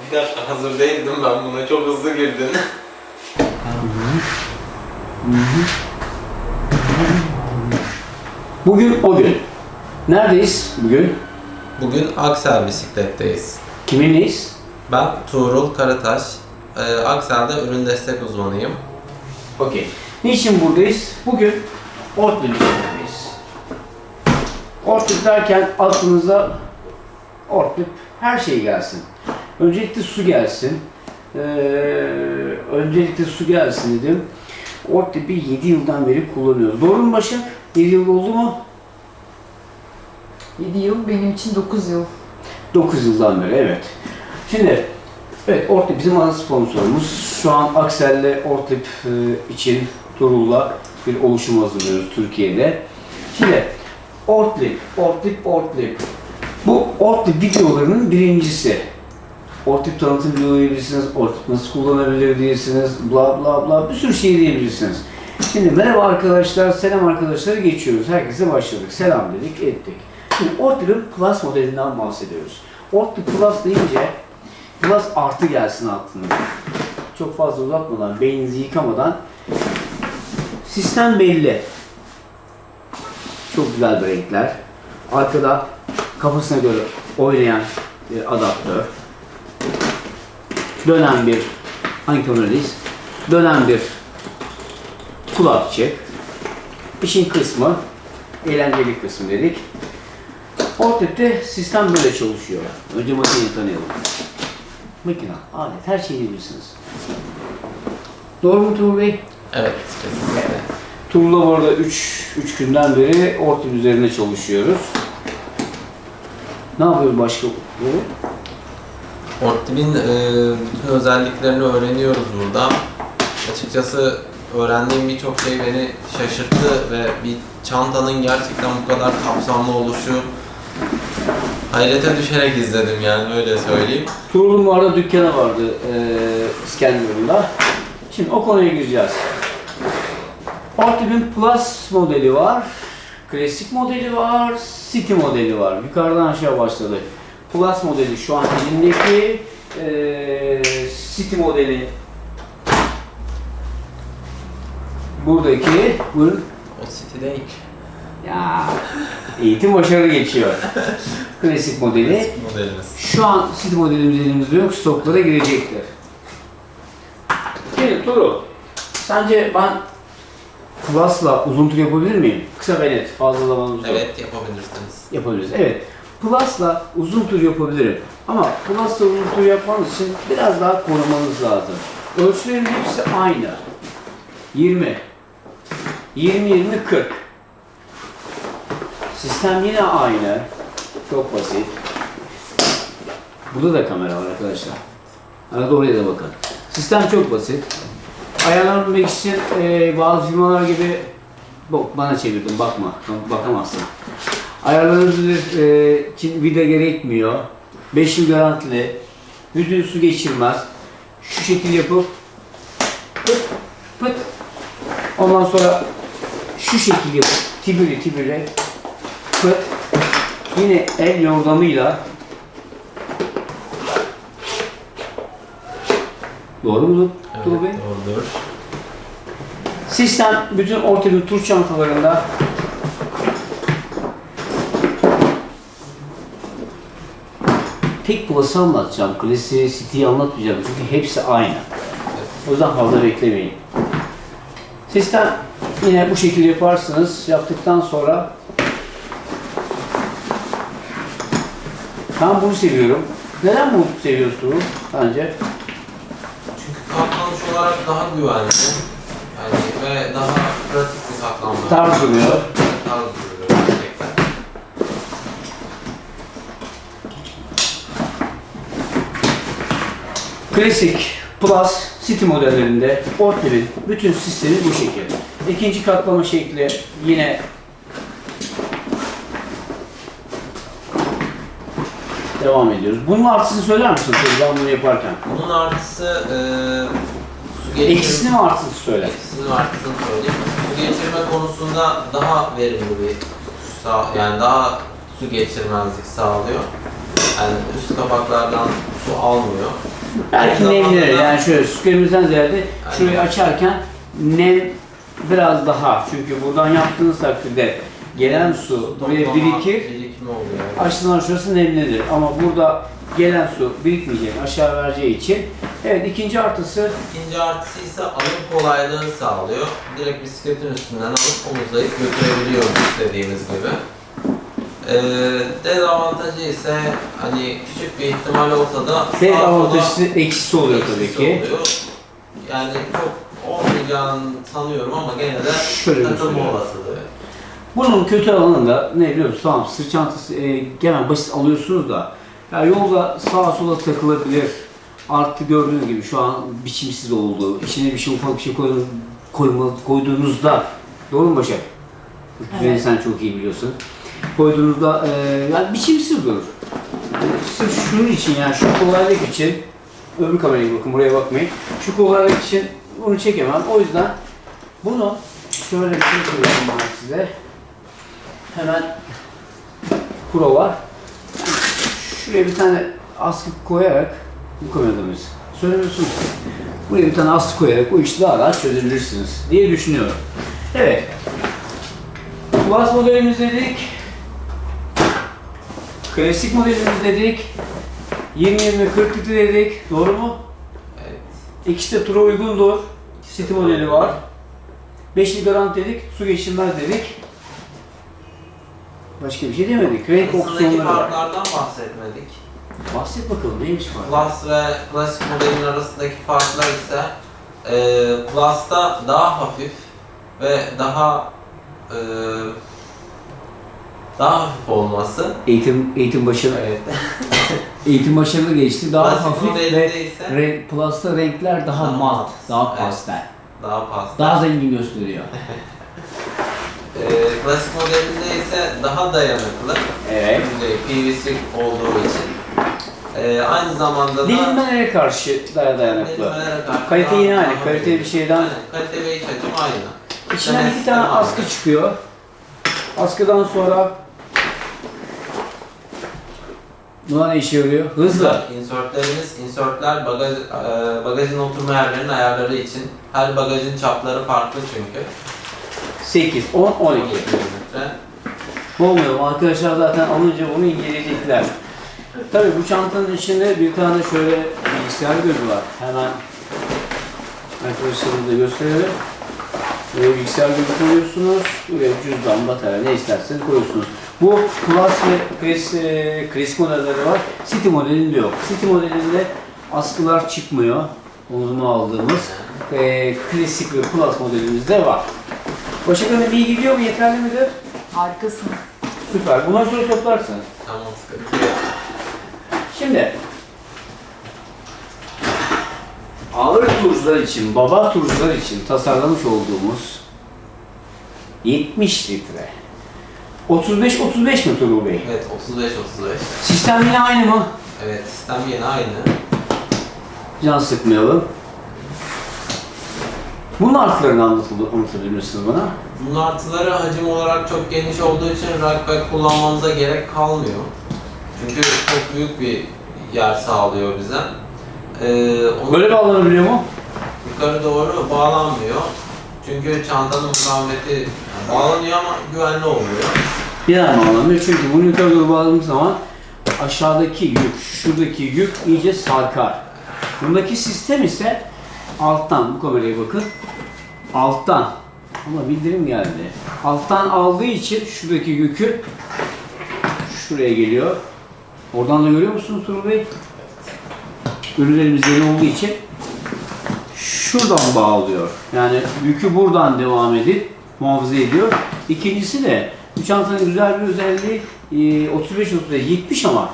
Bir dakika hazır değildim ben buna. Çok hızlı girdin. Bugün o gün. Neredeyiz bugün? Bugün Aksel bisikletteyiz. Kiminleyiz? Ben Tuğrul Karataş. Ee, Aksel'de ürün destek uzmanıyım. Okey. Niçin buradayız? Bugün Ortlu üzerindeyiz. Ortlu derken aklınıza Ortlu her şey gelsin. Öncelikle su gelsin. Ee, öncelikle su gelsin dedim. Ortlu bir 7 yıldan beri kullanıyoruz. Doğru mu Başak? 7 yıl oldu mu? 7 yıl benim için 9 yıl. 9 yıldan beri evet. Şimdi evet Ortip bizim ana sponsorumuz. Şu an Aksel'le Ortip e, için Turul'la bir oluşum hazırlıyoruz Türkiye'de. Şimdi Ortip, Ortip, Ortip. Bu Ortip videolarının birincisi. Ortip tanıtım diyebilirsiniz, Ortip nasıl kullanabilir diyebilirsiniz, bla bla bla bir sürü şey diyebilirsiniz. Şimdi merhaba arkadaşlar, selam arkadaşlar geçiyoruz. Herkese başladık. Selam dedik, ettik. Şimdi Ortip'in Plus modelinden bahsediyoruz. Ortip Plus deyince Plus artı gelsin aklınıza. Çok fazla uzatmadan, beyninizi yıkamadan sistem belli. Çok güzel renkler. Arkada kafasına göre oynayan bir adaptör. Dönen bir, hangi kameradayız? Dönen bir kulakçık. İşin kısmı, eğlenceli kısmı dedik. Ortep'te sistem böyle çalışıyor. Önce makineyi tanıyalım. Makine, alet, her şeyi bilirsiniz. Doğru mu Tuğrul Bey? Evet, kesinlikle. Tuğrul'la bu arada 3 3 günden beri Ortep üzerinde çalışıyoruz. Ne yapıyoruz başka? Ortib'in e, bütün özelliklerini öğreniyoruz burada. Açıkçası öğrendiğim birçok şey beni şaşırttı ve bir çantanın gerçekten bu kadar kapsamlı oluşu hayrete düşerek izledim yani öyle söyleyeyim. Tuğrul'un bu arada dükkanı vardı eee İskenderun'da. Şimdi o konuya gireceğiz. Ortep'in Plus modeli var. Klasik modeli var. City modeli var. Yukarıdan aşağı başladı. Plus modeli şu an elimdeki. eee City modeli buradaki. Buyurun. O City değil. Ya eğitim başarılı geçiyor. Klasik modeli. Modelimiz. Şu an City modelimiz elimizde yok. Stoklara girecektir. Şimdi Turu, sence ben Plus'la uzun tur yapabilir miyim? Kısa ve net, fazla zamanımız yok. Evet yapabilirsiniz. Yapabiliriz. Evet. Plus'la uzun tur yapabilirim. Ama Plus'la uzun tur yapmanız için biraz daha korumanız lazım. Ölçülerin hepsi aynı. 20. 20, 20, 40. Sistem yine aynı. Çok basit. Burada da kamera var arkadaşlar. Arada oraya da bakın. Sistem çok basit. Ayarlanabilmek için e, bazı firmalar gibi Bak bana çevirdim bakma. Bakamazsın. Ayarlanabilir e, için vida gerekmiyor. 5 yıl garantili. Yüzü su geçirmez. Şu şekil yapıp pıt pıt ondan sonra şu şekil yapıp tibiri tibiri pıt yine el yordamıyla Doğru mu Evet, Tuğ Bey? doğrudur. Sistem bütün Ortep'in tur çantalarında tek plus'ı anlatacağım. Klasiği, City'yi anlatmayacağım. Çünkü hepsi aynı. O yüzden fazla beklemeyin. Sistem yine bu şekilde yaparsınız. Yaptıktan sonra ben bunu seviyorum. Neden bunu seviyorsun bence? Çünkü katlanış olarak daha güvenli. Yani ve daha pratik bir katlanma. Tarz duruyor. Tarz duruyor gerçekten. Klasik, Plus, City modellerinde Ortep'in bütün sistemi bu şekilde. İkinci katlama şekli yine devam ediyoruz. Bunun artısını söyler misin Tezgah bunu yaparken? Bunun artısı e, su geçirme... Eksisini mi artısını söyle. Eksisini ve artısını söyleyeyim. Su geçirme konusunda daha verimli bir sağ, yani daha su geçirmezlik sağlıyor. Yani üst kapaklardan su almıyor. Belki zamanda- yani şöyle süslerimizden ziyade şurayı açarken nem biraz daha çünkü buradan yaptığınız takdirde gelen su buraya birikir Birikme oluyor. açılan şurası nemlidir ama burada gelen su birikmeyecek aşağı vereceği için evet ikinci artısı İkinci artısı ise alım kolaylığı sağlıyor. Direkt bisikletin üstünden alıp omuzlayıp götürebiliyoruz istediğimiz gibi. Ee, dezavantajı ise hani küçük bir ihtimal olsa da tek sağa sola avantajı eksisi oluyor tabii ki. oluyor. Yani çok olmayacağını sanıyorum ama gene de Şöyle gösteriyorum. olasılığı. Bunun kötü alanı da ne biliyor musun? Tamam sırt çantası e, hemen basit alıyorsunuz da ya yolda sağa sola takılabilir. Artı gördüğünüz gibi şu an biçimsiz oldu. İçine bir şey ufak bir şey koyduğunuz, koyma, koyduğunuzda doğru mu Başak? Düzeni Evet. sen çok iyi biliyorsun. Koyduğunuzda e, yani biçimsiz durur. Sırf şunun için yani şu kolaylık için öbür kameraya bakın buraya bakmayın. Şu kolaylık için bunu çekemem. O yüzden bunu şöyle bir şey söyleyeyim ben size. Hemen kuro var. Şuraya bir tane askı koyarak bu kamerada mıyız? Söylemiyorsunuz. Buraya bir tane askı koyarak bu işi daha rahat çözebilirsiniz diye düşünüyorum. Evet. Plus modelimiz dedik. Klasik modelimiz dedik. 20-20-40 litre dedik. Doğru mu? Evet. İkisi de tura uygundur. City modeli var. Beşli garanti dedik. Su geçirmez dedik. Başka bir şey demedik. Renk Arasındaki opsiyonları var. farklardan bahsetmedik. Bahset bakalım neymiş fark? Plus ve klasik modelin arasındaki farklar ise e, Plus'ta daha hafif ve daha e, daha hafif olması. Eğitim eğitim başarılı. Evet. Eğitim başarılı geçti. Daha hafif ve modelinde ise renk, Plus'ta renkler daha, Daha mat, mat. daha Evet. pastel. daha pastel. Daha zengin gösteriyor. E, klasik modelinde ise daha dayanıklı. Evet. PVC olduğu için. E, aynı zamanda da Dilimlere karşı daha dayanıklı. Denemelere karşı Kalite daha- yine aynı. daha Kalite bir şeyden- Aynen. Kalite ve iç açım aynı. İçinden iki tane askı çıkıyor. Askıdan sonra Buna ne işe yarıyor? Hızlı. Insertlerimiz, insertler bagaj, e, bagajın oturma yerlerinin ayarları için. Her bagajın çapları farklı çünkü. 8, 10, 12. 12 milimetre. Olmuyor. Arkadaşlar zaten alınca bunu inceleyecekler. Tabii bu çantanın içinde bir tane şöyle bilgisayar gözü var. Hemen arkadaşlarımıza da gösterelim. Buraya bilgisayar gözü koyuyorsunuz. Buraya cüzdan, batarya ne isterseniz koyuyorsunuz. Bu Plus ve Chris, e, Chris modelleri var. City modelinde yok. City modelinde askılar çıkmıyor. Omzuma aldığımız. E, klasik ve Plus modelimizde var. Başak Hanım iyi gidiyor mu? Yeterli midir? Harikasın. Süper. Bundan sonra toplarsın. Tamam sıkıntı yok. Şimdi ağır turcular için, baba turcular için tasarlamış olduğumuz 70 litre 35-35 mi Turul Bey? Evet 35-35. Sistem yine aynı mı? Evet sistem yine aynı. Can sıkmayalım. Bunun artılarını anlatılır, anlatabilir misiniz bana? Bunun artıları hacim olarak çok geniş olduğu için rackback kullanmamıza gerek kalmıyor. Çünkü çok büyük bir yer sağlıyor bize. Ee, onu Böyle bağlanabiliyor mu? yukarı doğru bağlanmıyor. Çünkü çantanın mukavemeti bağlanıyor ama güvenli olmuyor. Bir bağlanmıyor çünkü bunu yukarı doğru bağladığım zaman aşağıdaki yük, şuradaki yük iyice sarkar. Bundaki sistem ise alttan, bu kameraya bakın, alttan ama bildirim geldi. Alttan aldığı için şuradaki yükü şuraya geliyor. Oradan da görüyor musunuz Turul Bey? Ürünlerimiz yeni olduğu için şuradan bağlıyor. Yani yükü buradan devam edip muhafaza ediyor. İkincisi de bu çantanın güzel bir özelliği e, 35 35 70 ama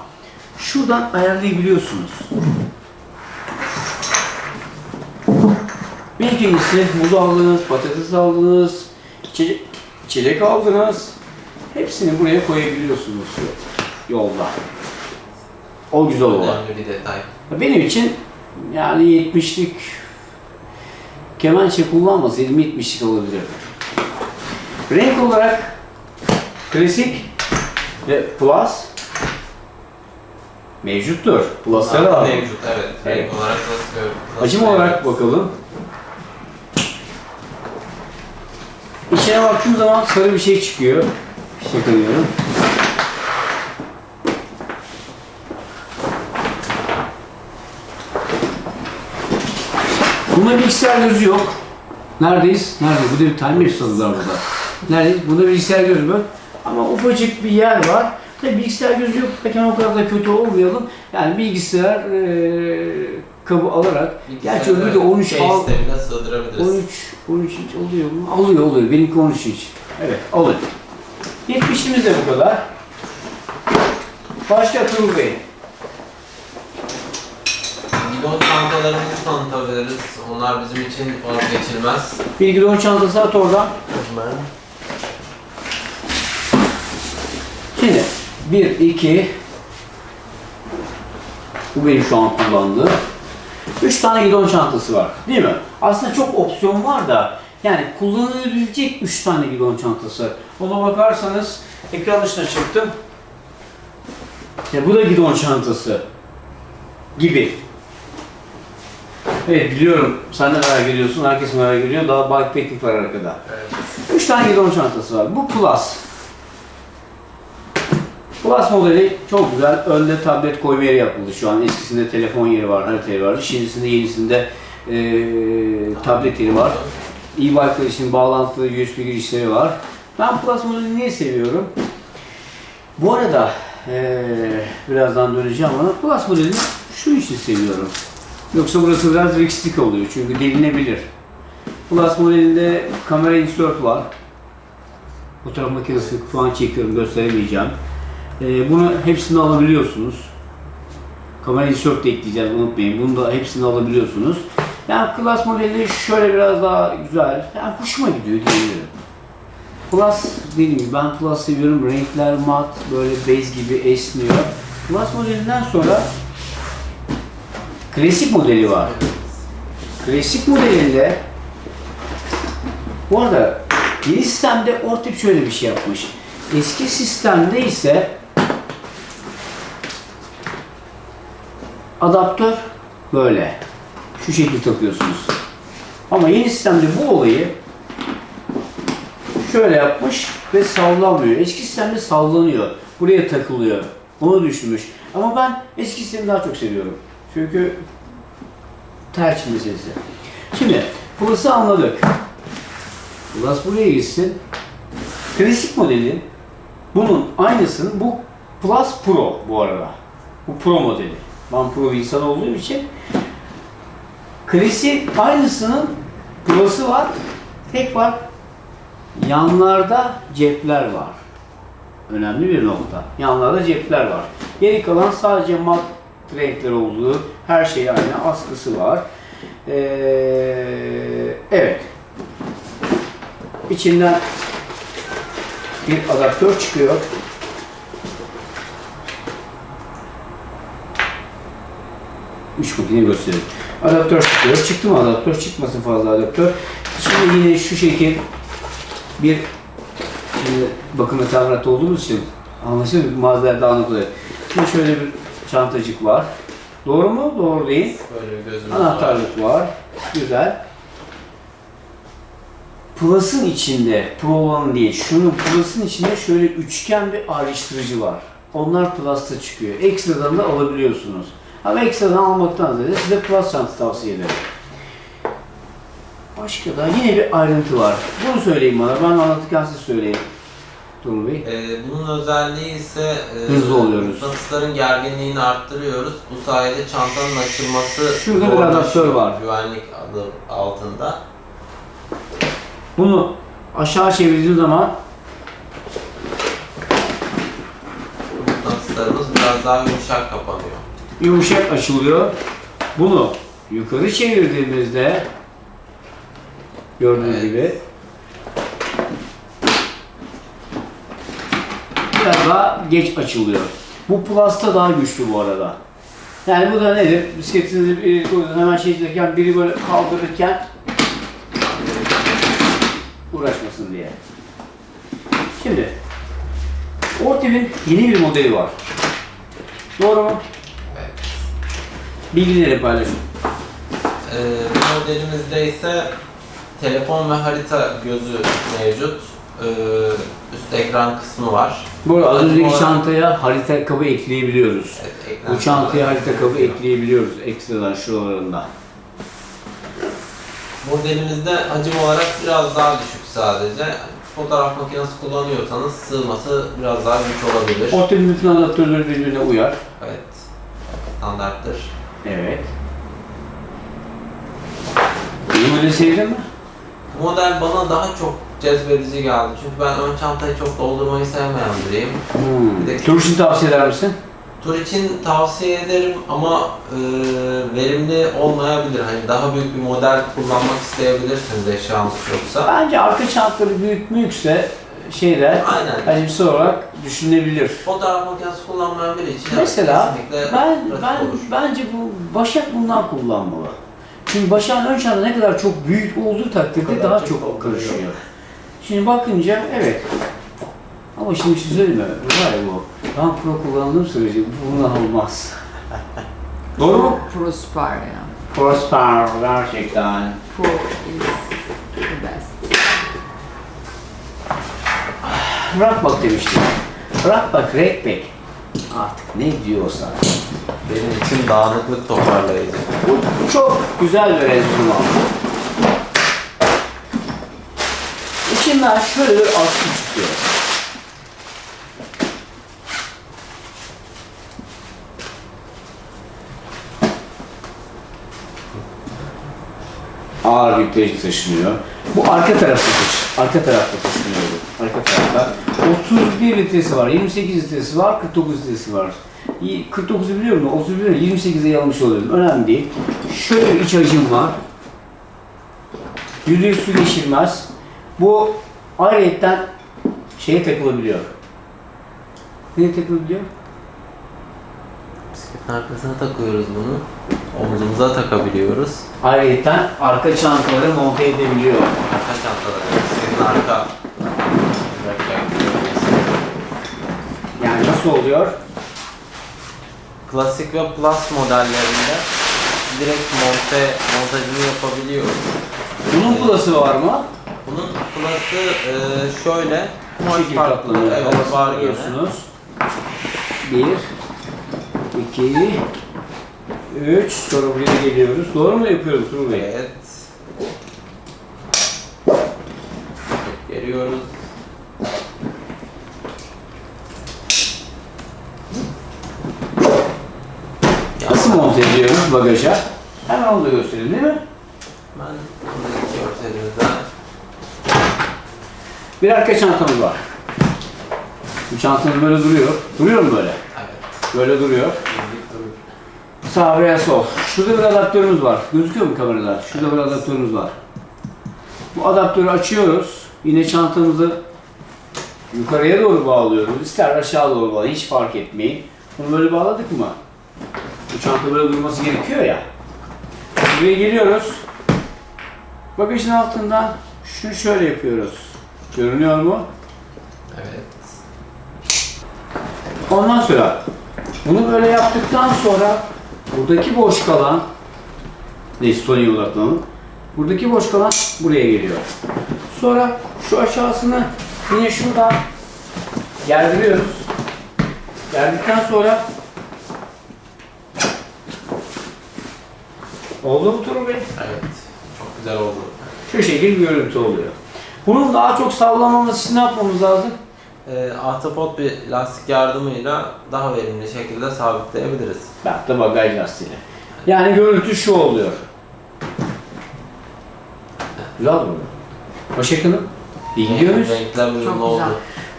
şuradan ayarlayabiliyorsunuz. Bir ikincisi muz aldınız, patates aldınız, içecek aldınız. Hepsini buraya koyabiliyorsunuz yolda. O güzel olan. Önemli bir detay. Benim için yani 70'lik kemençe kullanmasaydım 70'lik alabilirdim. Renk olarak klasik ve plus Mevcuttur. Plus'ları var. Mevcut evet. Evet. Olarak gör- Hacim nasıl olarak bakalım. İçine baktığım zaman sarı bir şey çıkıyor. Şaka diyorum. Bunda bilgisayar gözü yok. Neredeyiz? Nerede? Bu da bir tane var burada. Neredeyiz? Bunda bilgisayar gözü var. Ama ufacık bir yer var. Tabii bilgisayar gözü yok. Peki o kadar da kötü olmayalım. Yani bilgisayar eee kabı alarak Gerçi öbürü de 13 al, Case'de bile sığdırabiliriz. 13, 13 inç oluyor mu? Alıyor oluyor. Benimki 13 inç. Evet alıyor. 70'imiz de bu kadar. Başka Turul Bey. Gidon çantalarımızı tanıtabiliriz. Onlar bizim için vazgeçilmez. Bir gidon çantası at oradan. Şimdi 1, 2 Bu benim şu an kullandığım. 3 tane gidon çantası var. Değil mi? Aslında çok opsiyon var da yani kullanılabilecek 3 tane gidon çantası. Ona bakarsanız ekran dışına çıktım. Ya bu da gidon çantası gibi. Evet biliyorum. Sen de merak ediyorsun. Herkes merak ediyor. Daha bikepacking var arkada. Evet. 3 tane gidon çantası var. Bu Plus. Plus modeli çok güzel. Önde tablet koyma yeri yapıldı şu an. Eskisinde telefon yeri var, harita yeri var. Şimdisinde yenisinde eee tablet yeri var. E-bike'lar için bağlantılı USB girişleri var. Ben Plus modelini niye seviyorum? Bu arada eee, birazdan döneceğim ama Plus modelini şu için seviyorum. Yoksa burası biraz riskli oluyor çünkü delinebilir. Plus modelinde kamera insert var. Fotoğraf makinesi şu an çekiyorum gösteremeyeceğim. Ee, bunu hepsini alabiliyorsunuz. Kamera insert de ekleyeceğiz unutmayın. Bunu da hepsini alabiliyorsunuz. Yani Plus modeli şöyle biraz daha güzel. Yani hoşuma gidiyor diyebilirim. Plus dediğim gibi ben Plus seviyorum. Renkler mat, böyle base gibi esniyor. Plus modelinden sonra klasik modeli var. Klasik modelinde bu arada yeni sistemde Ortip şöyle bir şey yapmış. Eski sistemde ise adaptör böyle. Şu şekilde takıyorsunuz. Ama yeni sistemde bu olayı şöyle yapmış ve sallanmıyor. Eski sistemde sallanıyor. Buraya takılıyor. Onu düşünmüş. Ama ben eski sistemi daha çok seviyorum. Çünkü tercih meselesi. Şimdi Plus'ı anladık. Plus buraya gitsin. Klasik modeli bunun aynısının bu Plus Pro bu arada. Bu Pro modeli. Ben Pro bir insan olduğum için klasik aynısının Pro'su var. Tek var. Yanlarda cepler var. Önemli bir nokta. Yanlarda cepler var. Geri kalan sadece mat renkler olduğu her şey aynı. Askısı var. Ee, evet. İçinden bir adaptör çıkıyor. Üç makine gösteriyor. Adaptör çıkıyor. Çıktı mı adaptör? Çıkmasın fazla adaptör. Şimdi yine şu şekil bir şimdi bakım ve tamirat olduğumuz için anlaşılır malzemeler dağınık oluyor. Şimdi şöyle bir çantacık var. Doğru mu? Doğru değil. Böyle gözümüz var. Anahtarlık var. Güzel. Plus'ın içinde, Pro olan değil, şunun Plus'ın içinde şöyle üçgen bir ayrıştırıcı var. Onlar Plus'ta çıkıyor. Ekstradan da alabiliyorsunuz. Ama ekstradan almaktan ziyade size Plus çantası tavsiye ederim. Başka da yine bir ayrıntı var. Bunu söyleyin bana, ben anlatırken siz söyleyin. Turul Bey. Ee, bunun özelliği ise e, Hızlı oluyoruz. mıknatısların gerginliğini arttırıyoruz. Bu sayede çantanın açılması Şurada bir adaptör var. Güvenlik adı altında. Bunu aşağı çevirdiğim zaman Mıknatıslarımız biraz daha yumuşak kapanıyor. Yumuşak açılıyor. Bunu yukarı çevirdiğimizde gördüğünüz Evet. gibi biraz daha geç açılıyor. Bu Plus'ta daha güçlü bu arada. Yani bu da nedir? Bisikletinizi koyduğunuz hemen şey çekirken biri böyle kaldırırken uğraşmasın diye. Şimdi Ortiv'in yeni bir modeli var. Doğru mu? Bilgileri paylaşın. Ee, bu modelimizde ise telefon ve harita gözü mevcut. Ee, üst ekran kısmı var. Bu arada az önceki olarak- çantaya harita kabı ekleyebiliyoruz. Evet, Bu çantaya harita kabı ekleyebiliyoruz ekstradan şuralarında. Modelimizde hacim olarak biraz daha düşük sadece. Fotoğraf makinesi kullanıyorsanız sığması biraz daha güç olabilir. Orta bütün adaptörleri birbirine uyar. Evet. Standarttır. Evet. Bunu böyle sevdin mi? Bu model bana daha çok cezbedici geldi. Çünkü ben ön çantayı çok doldurmayı sevmeyen biriyim. Hmm. Bir de- Tur için tavsiye eder misin? Tur için tavsiye ederim ama e, verimli olmayabilir. Hani daha büyük bir model kullanmak isteyebilirsiniz eşyanız yoksa. Bence arka çantaları büyük büyükse şeyler Aynen. olarak düşünülebilir. Fotoğraf makinesi kullanmayan biri için Mesela kesinlikle ben pratik ben olur. bence bu Başak bundan kullanmalı. Çünkü Başak'ın ön çanta ne kadar çok büyük olduğu takdirde kadar daha çok çok oluyor. karışıyor. Şimdi bakınca evet. Ama şimdi şey söyleyeyim mi? Var ya bu. Tam pro kullandığım sürece bu bundan olmaz. Doğru mu? Prosper ya. Prosper gerçekten. Pro is the best. Rockback demiştim. Rockback, Redback. Artık ne diyorsa. Benim için dağınıklık toparlayıcı. Bu çok güzel bir enstrüman. İçinden şöyle bir askı çıkıyor. Ağır yükleyici taşınıyor. Bu arka tarafta taşı, arka tarafta taşınıyor bu. Arka tarafta. 31 litresi var, 28 litresi var, 49 litresi var. İyi, 49'u biliyorum da 31 biliyorum, 28'e yanlış oluyorum. Önemli değil. Şöyle bir iç hacim var. %100 su geçirmez. Bu ayrıyetten şeye takılabiliyor. Neye takılabiliyor? Bisikletin arkasına takıyoruz bunu. Omzumuza takabiliyoruz. Ayrıyetten arka çantaları monte edebiliyor. Arka çantada arka Yani nasıl oluyor? Klasik ve Plus modellerinde direkt monte montajını yapabiliyoruz. Bunun plus'ı var mı? Bunun Plus'ı e, şöyle şekilde katlanıyor. Evet var gene. alıyorsunuz. Bir, iki, üç. Sonra buraya geliyoruz. Doğru mu yapıyoruz Tuğrul Bey? Evet. Geliyoruz. Nasıl monte ediyoruz bagaja? Hemen onu da gösterelim değil mi? Ben buradaki görselimizden Bir arka çantamız var. Bu çantamız böyle duruyor. Duruyor mu böyle? evet. Böyle duruyor. Sağ veya sol. Şurada bir adaptörümüz var. Gözüküyor mu kamerada? Şurada bir adaptörümüz var. Bu adaptörü açıyoruz. Yine çantamızı yukarıya doğru bağlıyoruz. İster aşağı doğru bağlayın. Hiç fark etmeyin. Bunu böyle bağladık mı? Bu çanta böyle durması gerekiyor ya. Buraya geliyoruz. Bagajın altından şunu şöyle yapıyoruz. Görünüyor mu? Evet. Ondan sonra bunu böyle yaptıktan sonra buradaki boş kalan neyse Sony'ye odaklanalım. Buradaki boş kalan buraya geliyor. Sonra şu aşağısını yine şuradan gerdiriyoruz. Gerdikten sonra oldu mu Turun Bey? Evet. Çok güzel oldu. Şu şekil bir görüntü oluyor. Bunun daha çok sallanmaması için ne yapmamız lazım? Ee, ahtapot bir lastik yardımıyla daha verimli şekilde sabitleyebiliriz. Bak da bagaj lastiği. Yani görüntü şu oluyor. Güzel mi? Başak Hanım. İyi gidiyor muyuz? Renkler uyumlu Çok oldu. güzel.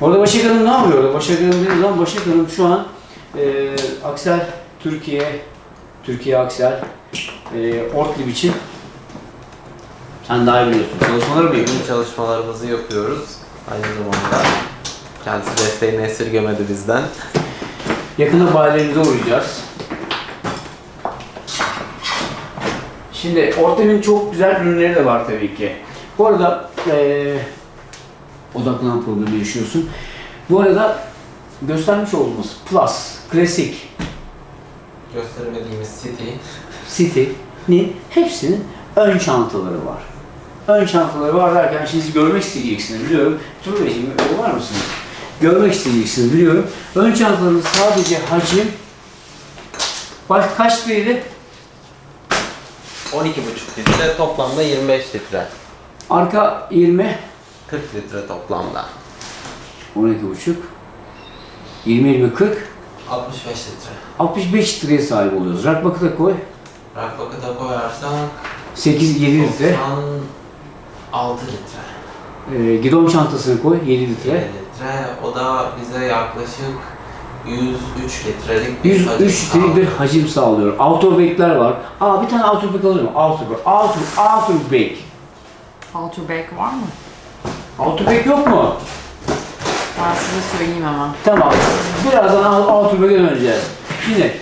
Orada Başak Hanım ne yapıyor? Orada Başak Hanım dediği zaman Başak Hanım şu an e, Aksel Türkiye, Türkiye Aksel, e, Ortlib için sen daha iyi biliyorsun. Çalışmaları mı Bugün yapıyorsun? çalışmalarımızı yapıyoruz. Aynı zamanda kendisi desteğini esirgemedi bizden. Yakında bayilerimize uğrayacağız. Şimdi Ortem'in çok güzel ürünleri de var tabii ki. Bu arada eee odaklanan problemi yaşıyorsun. Bu arada göstermiş olduğumuz Plus, Klasik gösteremediğimiz City. City'nin hepsinin ön çantaları var. Ön çantaları var derken siz görmek isteyeceksiniz biliyorum. Tur Beyciğim var mısınız? Görmek isteyeceksiniz biliyorum. Ön çantanın sadece hacim baş kaç litreydi? 12,5 litre toplamda 25 litre. Arka 20, 40 litre toplamda. 12,5, 20, 20, 40, 65 litre. 65 litreye sahip oluyoruz. Rakbakı da koy. Rakbakı da koyarsak 8, 7 litre. 96 litre. Ee, gidon çantasını koy 7 7 litre. litre. O da bize yaklaşık 103 litrelik bir 103 hacim litrelik bir hacim sağlıyor. Autoback'ler var. Aa bir tane autoback alır mı? Autoback. Auto, autoback. Halterback var mı? Autoback yok mu? Ben size söyleyeyim hemen. Tamam. Birazdan autoback'e döneceğiz. Şimdi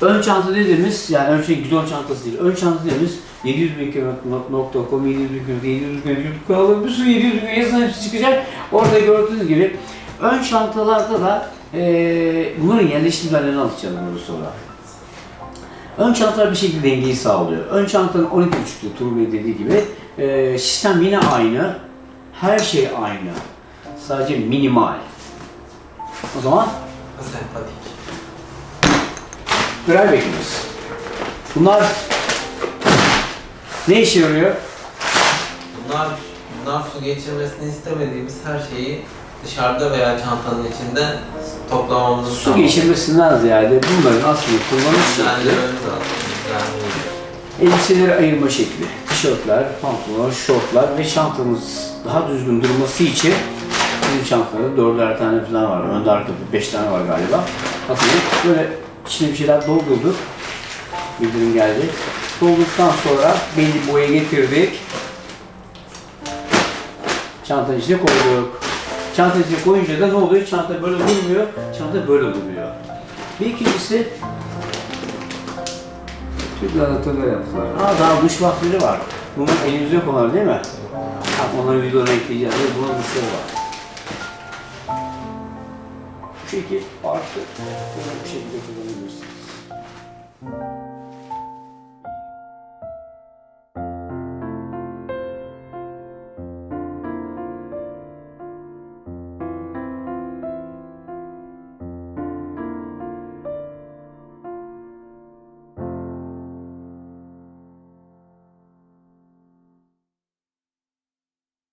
ön çanta dediğimiz yani ön şey gidon çantası değil. Ön çanta dediğimiz 700 bin kilometre.com 700 bin kilometre 700 bin YouTube kanalı bir sürü 700 bin kilometre hepsi çıkacak. Orada gördüğünüz gibi ön çantalarda da eee bunların yerleştirmelerini anlatacağız bunu sonra. Ön çantalar bir şekilde dengeyi sağlıyor. Ön çantanın 12.5'lu Turbo Bey dediği gibi eee, sistem yine aynı. Her şey aynı. Sadece minimal. O zaman Sempatik. Dryback'imiz. Bunlar ne işe yarıyor? Bunlar, bunlar su geçirmesini istemediğimiz her şeyi dışarıda veya çantanın içinde toplamamızı Su sağlıyor. geçirmesinden ziyade bunların aslında kullanış şekli, Düzenlememiz lazım. Düzenlememiz. elbiseleri ayırma şekli, tişörtler, pantolonlar, şortlar ve çantamız daha düzgün durması için bizim çantalarda dörder tane falan var. Önde arkada beş tane var galiba. Bakın böyle içine bir şeyler doldurduk. Bildirim geldi. Doldurduktan sonra belli boya getirdik. Çantanın içine koyduk. Çantanın içine koyunca da ne oluyor? Çanta böyle durmuyor, çanta böyle duruyor. Bir ikincisi Türkler atölye yaptılar. Aa daha duş vakfları var. Bunun elimizde yok onlar değil mi? Ha, onları videolarına ekleyeceğiz. Ve bunun duşları var. Bu şekil artı. Bunu bu şekilde kullanabilirsiniz.